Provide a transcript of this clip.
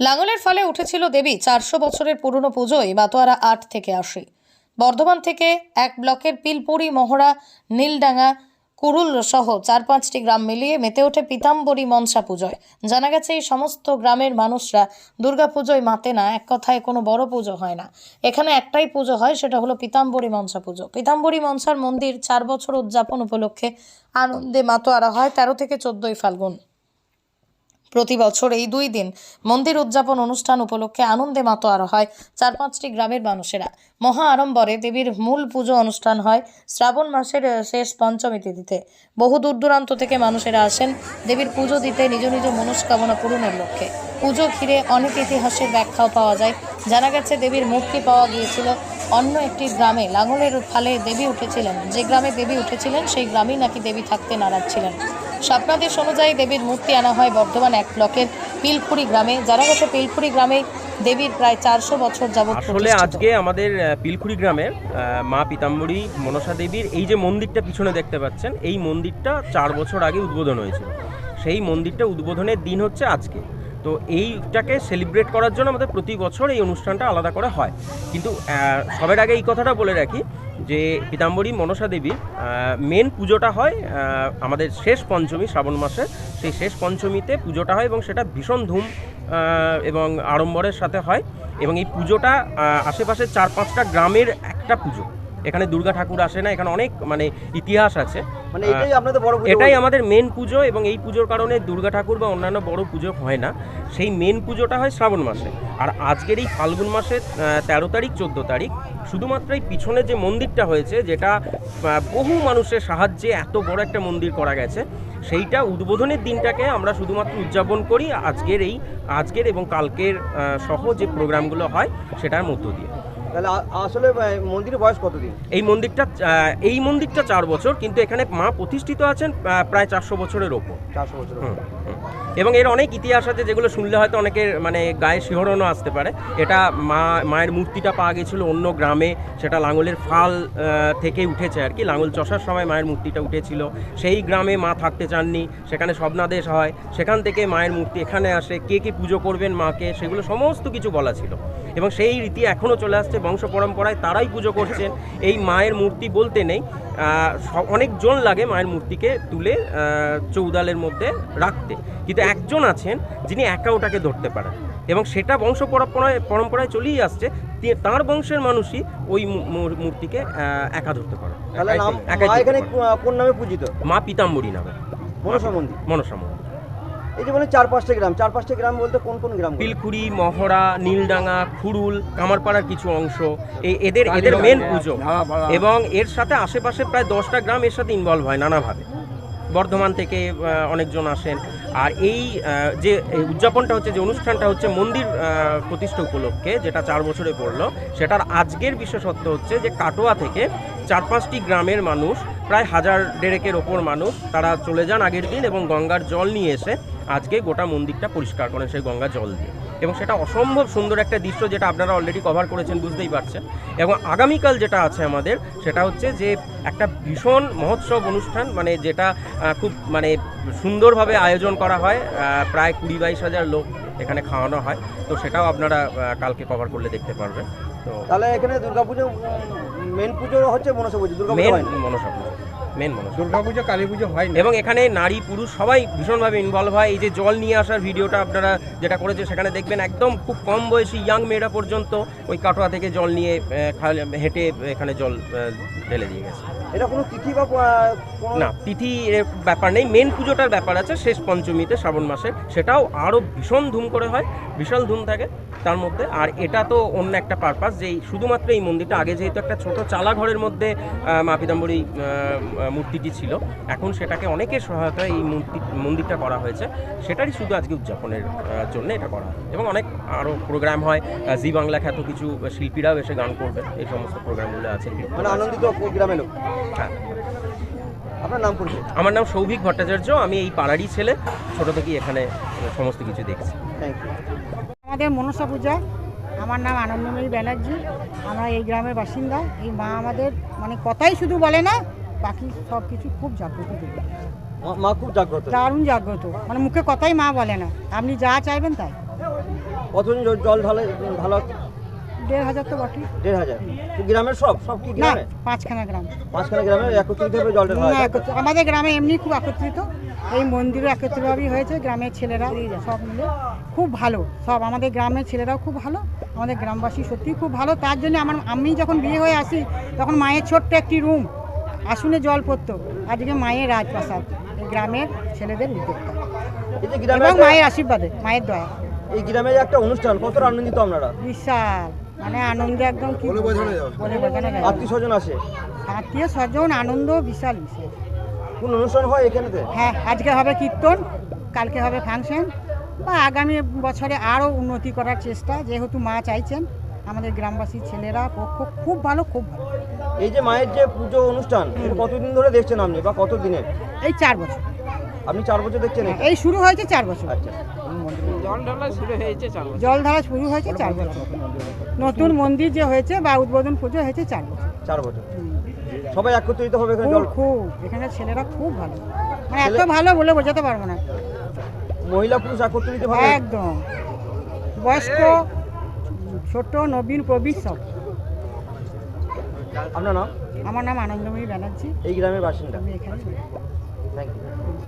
লাঙলের ফলে উঠেছিল দেবী চারশো বছরের পুরনো পুজোয় বাতোয়ারা আট থেকে আসে বর্ধমান থেকে এক ব্লকের পিলপুরি, মহড়া, নীলডাঙ্গা, কুরুল সহ চার পাঁচটি গ্রাম মিলিয়ে মেতে ওঠে পিতাম্বরী মনসা পুজোয়। জানা গেছে, এই সমস্ত গ্রামের মানুষরা দুর্গাপুজোয় মাতে না, এক কথায় কোনো বড় পুজো হয় না। এখানে একটাই পুজো হয়, সেটা হলো পিতাম্বরী মনসা পুজো। পিতাম্বরী মনসার মন্দির চার বছর উদযাপন উপলক্ষে আনন্দে মাতোয়ারা হয়, তেরো থেকে চোদ্দই ফাল্গুন। প্রতি বছর এই দুই দিন মন্দির উদযাপন অনুষ্ঠান উপলক্ষে আনন্দে মাতোয়ারা হয় চার পাঁচটি গ্রামের মানুষেরা। মহা আড়ম্বরে দেবীর মূল পুজো অনুষ্ঠান হয় শ্রাবণ মাসের শেষ পঞ্চমী তিথিতে। বহু দূর দূরান্ত থেকে মানুষেরা আসেন দেবীর পুজো দিতে নিজ নিজ মনস্কামনা পূরণের লক্ষ্যে। পুজো ঘিরে অনেক ইতিহাসের ব্যাখ্যাও পাওয়া যায়। জানা গেছে দেবীর মূর্তি পাওয়া গিয়েছিল অন্য একটি গ্রামে। লাঙলের ফালে দেবী উঠেছিলেন। যে গ্রামে দেবী উঠেছিলেন, সেই গ্রামেই নাকি দেবী থাকতে নারাজ ছিলেন। স্বপ্নাদেশ অনুযায়ী দেবীর মূর্তি আনা হয় বর্ধমান এক ব্লকের পিলপুরি গ্রামে। যারা গেছে পিলপুরি গ্রামে দেবীর প্রায় চারশো বছর যাবৎ আসলে আজকে আমাদের পিলপুরি পিলখুড়ি গ্রামের মা পিতাম্বরী মনসা দেবীর এই যে মন্দিরটা পিছনে দেখতে পাচ্ছেন এই মন্দিরটা চার বছর আগে উদ্বোধন হয়েছিল। সেই মন্দিরটা উদ্বোধনের দিন হচ্ছে আজকে। তো এইটাকে সেলিব্রেট করার জন্য আমাদের প্রতি বছর এই অনুষ্ঠানটা আলাদা করে হয়। কিন্তু সবার আগে এই কথাটা বলে রাখি যে পিতাম্বরী মনসা দেবীর মেন পুজোটা হয় আমাদের শেষ পঞ্চমী শ্রাবণ মাসে সেই শেষ পঞ্চমীতে পুজোটা হয় এবং সেটা ভীষণ ধুম এবং আড়ম্বরের সাথে হয়। এবং এই পুজোটা আশেপাশের চার পাঁচটা গ্রামের একটা পুজো। এখানে দুর্গা ঠাকুর আসে না এখানে অনেক মানে ইতিহাস আছে। মানে এটাই আপনাদের বড় এটাই আমাদের মেন পুজো এবং এই পুজোর কারণে দুর্গা ঠাকুর বা অন্যান্য বড় পুজো হয় না। সেই মেন পুজোটা হয় শ্রাবণ মাসে। আর আজকের এই ফাল্গুন মাসের তেরো তারিখ চোদ্দ তারিখ শুধুমাত্র এই পিছনে যে মন্দিরটা হয়েছে যেটা বহু মানুষের সাহায্যে এত বড় একটা মন্দির করা গেছে সেইটা উদ্বোধনের দিনটাকে আমরা শুধুমাত্র উদযাপন করি আজকের এই আজকের এবং কালকের সহ যে প্রোগ্রামগুলো হয় সেটার মধ্য দিয়ে। তাহলে আসলে মন্দিরের বয়স কতদিন? এই মন্দিরটা এই মন্দিরটা চার বছর কিন্তু এখানে মা প্রতিষ্ঠিত আছেন প্রায় চারশো বছরের ওপর। চারশো বছর হুম, হুম। এবং এর অনেক ইতিহাস আছে যেগুলো শুনলে হয়তো অনেকের মানে গায়ে শিহরণও আসতে পারে। এটা মা, মায়ের মূর্তিটা পাওয়া গেছিল অন্য গ্রামে, সেটা লাঙলের ফাল থেকে উঠেছে আর কি। লাঙল চষার সময় মায়ের মূর্তিটা উঠেছিল। সেই গ্রামে মা থাকতে চাননি, সেখানে স্বপ্নাদেশ হয়। সেখান থেকে মায়ের মূর্তি এখানে আসে। কে কে পুজো করবেন মাকে, সেগুলো সমস্ত কিছু বলা ছিল। এবং সেই রীতি এখনও চলে আসছে। বংশ পরম্পরায় তারাই পুজো করছেন। এই মায়ের মূর্তি বলতে নেই। অনেকজন লাগে মায়ের মূর্তিকে তুলে চৌদালের মধ্যে রাখতে। কিন্তু একজন আছেন যিনি একা ওটাকে ধরতে পারেন। এবং সেটা বংশ পরম্পরায় পরম্পরায় চলেই আসছে। তার বংশের মানুষই ওই মূর্তিকে একা ধরতে পারে। এখানে কোন নামে পূজিত? মা পিতাম্বরী নামে। মনসা মন্দির। মনসা মন্দির। এই যে মানে চার পাঁচটা গ্রাম চার পাঁচটা গ্রাম বলতে কোন কোন গ্রাম পিলকুড়ি মহড়া নীলডাঙ্গা খুরুল কামারপাড়ার কিছু অংশ। এই এদের এদের মেন পুজো। এবং এর সাথে আশেপাশে প্রায় দশটা গ্রাম এর সাথে ইনভলভ হয় নানাভাবে। বর্ধমান থেকে অনেকজন আসেন। আর এই যে এই উদযাপনটা হচ্ছে যে অনুষ্ঠানটা হচ্ছে মন্দির প্রতিষ্ঠা উপলক্ষে যেটা চার বছরে পড়ল সেটার আজকের বিশেষত্ব হচ্ছে যে কাটোয়া থেকে চার পাঁচটি গ্রামের মানুষ প্রায় হাজার ডেরেকের ওপর মানুষ তারা চলে যান আগের দিন এবং গঙ্গার জল নিয়ে এসে আজকে গোটা মন্দিরটা পরিষ্কার করেন সেই গঙ্গা জল দিয়ে। এবং সেটা অসম্ভব সুন্দর একটা দৃশ্য যেটা আপনারা অলরেডি কভার করেছেন বুঝতেই পারছেন। এবং আগামীকাল যেটা আছে আমাদের সেটা হচ্ছে যে একটা ভীষণ মহোৎসব অনুষ্ঠান মানে যেটা খুব মানে সুন্দরভাবে আয়োজন করা হয় প্রায় কুড়ি বাইশ হাজার লোক এখানে খাওয়ানো হয়। তো সেটাও আপনারা কালকে কভার করলে দেখতে পারবেন। তো তাহলে এখানে দুর্গাপুজো মেন পুজো হচ্ছে মনসা পুজো দুর্গাপুজো মেন মনসা পুজো। মেন মনসা দুর্গাপুজো কালী পুজো হয় এবং এখানে নারী পুরুষ সবাই ভীষণভাবে ইনভলভ হয়। এই যে জল নিয়ে আসার ভিডিওটা আপনারা যেটা করেছে সেখানে দেখবেন একদম খুব কম বয়সী ইয়াং মেয়েরা পর্যন্ত ওই কাটোয়া থেকে জল নিয়ে হেঁটে এখানে জল ঢেলে দিয়ে গেছে। এটা কোনো তিথি বা না তিথি এর ব্যাপার নেই। মেন পুজোটার ব্যাপার আছে শেষ পঞ্চমীতে শ্রাবণ মাসে। সেটাও আরও ভীষণ ধুম করে হয় বিশাল ধুম থাকে তার মধ্যে। আর এটা তো অন্য একটা পারপাস যে শুধুমাত্র এই মন্দিরটা আগে যেহেতু একটা ছোট চালা ঘরের মধ্যে মা পিতাম্বরী মূর্তিটি ছিল। এখন সেটাকে অনেকের সহায়তায় এই মূর্তি মন্দিরটা করা হয়েছে। সেটারই শুধু আজকে উদযাপনের জন্য এটা করা হয়। এবং অনেক আরও প্রোগ্রাম হয়। জি বাংলা খ্যাত কিছু শিল্পীরাও এসে গান করবে। এই সমস্ত প্রোগ্রামগুলো আছে। মানে আনন্দিত গ্রামে লোক? হ্যাঁ। আপনার নাম পরিচয়? আমার নাম সৌভিক ভট্টাচার্য। আমি এই পাড়ারই ছেলে। ছোট থেকেই এখানে সমস্ত কিছু দেখছি। আমাদের মনসা পূজা। আমার নাম আনন্দময়ী ব্যানার্জি। আমরা এই গ্রামের বাসিন্দা। এই মা আমাদের মানে কথাই শুধু বলে না বাকি সব কিছু খুব জাগ্রত দেবী। মা খুব জাগ্রত। দারুণ জাগ্রত। মানে মুখে কথাই মা বলে না। আপনি যা চাইবেন তাই। কতজন জল ঢালে ঢালা? দেড় হাজার তো বটে। দেড় হাজার। গ্রামের সব? সব কি না পাঁচখানা গ্রাম। পাঁচখানা গ্রামে একত্রিত ঢালা তো? একত্র- আমাদের গ্রামে এমনি খুব একত্রিত। এই মন্দিরও একত্রিতভাবেই হয়েছে গ্রামের ছেলেরা সব মিলে খুব ভালো। সব আমাদের গ্রামের ছেলেরাও খুব ভালো আমাদের গ্রামবাসী সত্যিই খুব ভালো। তার জন্য আমার আমি যখন বিয়ে হয়ে আসি তখন মায়ের ছোট্ট একটি রুম। আসুনে জল পড়তো আজকে মায়ের রাজপ্রাসাদ এই গ্রামের ছেলেদের উদ্যোক্তা। এবং মায়ের আশীর্বাদে মায়ের দয়া। এই গ্রামের একটা অনুষ্ঠান কত আনন্দিত আপনারা? বিশাল। মানে আনন্দে একদম কি বলে বোঝানো যায় আত্মীয় স্বজন আসে? আত্মীয় স্বজন আনন্দ বিশাল বিশাল কোন অনুষ্ঠান হয় এখানেতে? হ্যাঁ আজকে হবে কীর্তন কালকে হবে ফাংশন। বা আগামী বছরে আরও উন্নতি করার চেষ্টা যেহেতু মা চাইছেন আমাদের গ্রামবাসী ছেলেরা পক্ষ খুব ভালো খুব ভালো। এই যে মায়ের যে পুজো অনুষ্ঠান কতদিন ধরে দেখছেন আপনি বা কত দিনের এই চার বছর। আপনি চার বছর দেখছেন এই শুরু হয়েছে চার বছর। আচ্ছা। জল ঢালা শুরু হয়েছে চার বছর। নতুন মন্দির যে হয়েছে বা উদ্বোধন পুজো হয়েছে চার বছর। চার বছর। সবাই একত্রিত হবে এখানে খুব জল খুব। এখানে ছেলেরা খুব ভালো। মানে এত ভালো বলে বোঝাতে পারব না। মহিলা পুরুষ একত্রিত হবে? একদম। বয়স্ক ছোট নবীন প্রবীণ সব। আপনার নাম? আমার নাম আনন্দময়ী ব্যানার্জি। এই গ্রামের বাসিন্দা? আমি এখানে। Thank you